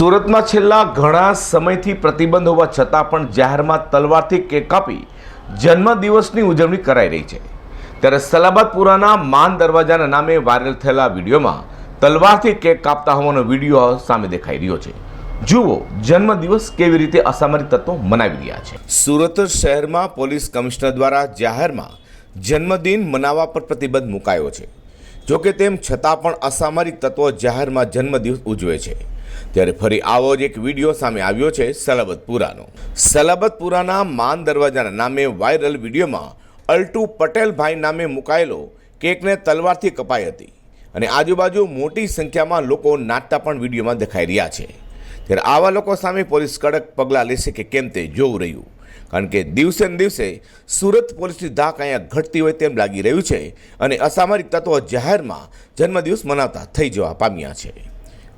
સુરતમાં છેલ્લા ઘણા સમયથી પ્રતિબંધ હોવા છતાં પણ જાહેરમાં તલવારથી કેક કાપી જન્મદિવસની ઉજવણી કરાઈ રહી છે. ત્યારે સલાબતપુરાના માન દરવાજાના નામે વાયરલ થયેલા વિડીયોમાં તલવારથી કેક કાપતા હોવાનો વીડિયો સામે દેખાઈ રહ્યો છે. જુઓ, જન્મદિવસ કેવી રીતે અસામરિક તત્વો મનાવી રહ્યા છે. સુરત શહેરમાં પોલીસ કમિશનર દ્વારા જાહેરમાં જન્મદિન મનાવવા પર પ્રતિબંધ મુકાયો છે. જોકે તેમ છતાં પણ અસામરિક તત્વો જાહેરમાં જન્મદિવસ ઉજવે છે. ત્યારે ફરી આવો જ એક વીડિયો સામે આવ્યો છે સલાબતપુરાનો. સલાબતપુરાના માન દરવાજાના નામે વાયરલ વિડીયોમાં અલ્ટુ પટેલભાઈ નામે મુકાયેલો કેકને તલવારથી કપાઈ હતી અને આજુબાજુ મોટી સંખ્યામાં લોકો નાચતા પણ વિડીયોમાં દેખાઈ રહ્યા છે. ત્યારે આવા લોકો સામે પોલીસ કડક પગલાં લેશે કે કેમ તે જોવું રહ્યું. કારણ કે દિવસે ને દિવસે સુરત પોલીસની ધાક અહીંયા ઘટતી હોય તેમ લાગી રહ્યું છે અને અસામરિક તત્વો જાહેરમાં જન્મદિવસ મનાવતા થઈ જવા પામ્યા છે.